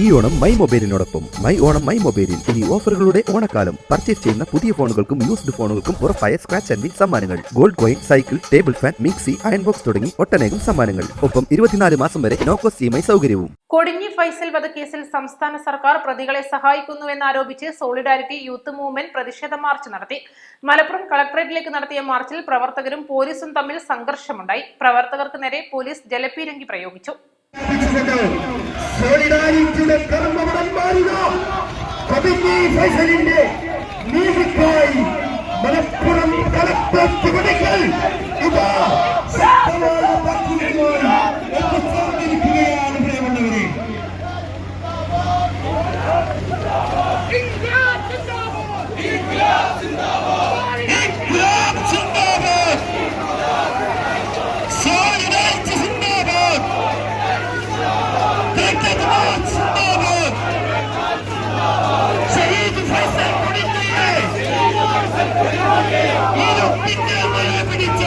ഈ ഓണം മൈ മൊബൈലിനോടൊപ്പം my Onam my മൊബൈലിൽ ഇനി ഓഫറുകളുടെ ഓണക്കാലം. പർച്ചേസ് ചെയ്യുന്ന പുതിയ ഫോണുകൾക്കും യൂസ്ഡ് ഫോണുകൾക്കും ഉറപ്പായ സ്ക്രാച്ച് ആൻഡ് സമ്മാനങ്ങൾ. Gold coin cycle table fan mixie iron box തുടങ്ങി ഒട്ടനേകം സമ്മാനങ്ങൾ. ഒപ്പം ഇരുപത്തിനാല് മാസം വരെ നോക്കോസ് ഇ എം സൗകര്യവും. കൊടിഞ്ഞി ഫൈസൽ വധക്കേസിൽ സംസ്ഥാന സർക്കാർ പ്രതികളെ സഹായിക്കുന്നുവെന്നാരോപിച്ച് സോളിഡാരിറ്റി യൂത്ത് മൂവ്മെന്റ് പ്രതിഷേധ മാർച്ച് നടത്തി. മലപ്പുറം കളക്ടറേറ്റിലേക്ക് നടത്തിയ മാർച്ചിൽ പ്രവർത്തകരും പോലീസും തമ്മിൽ സംഘർഷമുണ്ടായി. പ്രവർത്തകർക്ക് നേരെ പോലീസ് ജലപീരങ്കി പ്രയോഗിച്ചു. മാറുക. കൊടിഞ്ഞി ഫൈസലിന്റെ നീതിക്കായി മലപ്പുറം കളക്ടറേറ്റ് പണികൾ ഇതാ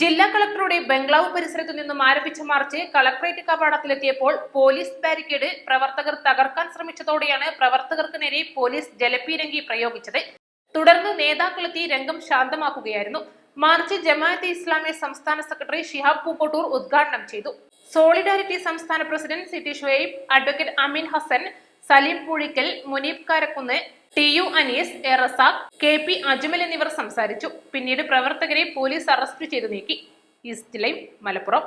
ജില്ലാ കളക്ടറുടെ ബംഗ്ലാവ് പരിസരത്തു നിന്നും ആരംഭിച്ച മാർച്ച് കളക്ടറേറ്റ് കവാടത്തിലെത്തിയപ്പോൾ പോലീസ് ബാരിക്കേഡ് പ്രവർത്തകർ തകർക്കാൻ ശ്രമിച്ചതോടെയാണ് പ്രവർത്തകർക്ക് നേരെ പോലീസ് ജലപീരങ്കി പ്രയോഗിച്ചത്. തുടർന്ന് നേതാക്കളെത്തി രംഗം ശാന്തമാക്കുകയായിരുന്നു. മാർച്ച് ജമാഅത്തെ ഇസ്ലാമി സംസ്ഥാന സെക്രട്ടറി ഷിഹാബ് പൂക്കോട്ടൂർ ഉദ്ഘാടനം ചെയ്തു. സോളിഡാരിറ്റി സംസ്ഥാന president C T Shuhaib advocate Ameen Hassan Saleem Puzhikkal Muneeb Karakkunnu T U Anees A Razak K P Ajmal എന്നിവർ സംസാരിച്ചു. പിന്നീട് പ്രവർത്തകരെ പോലീസ് അറസ്റ്റ് ചെയ്തു നീക്കി. East lime Malappuram.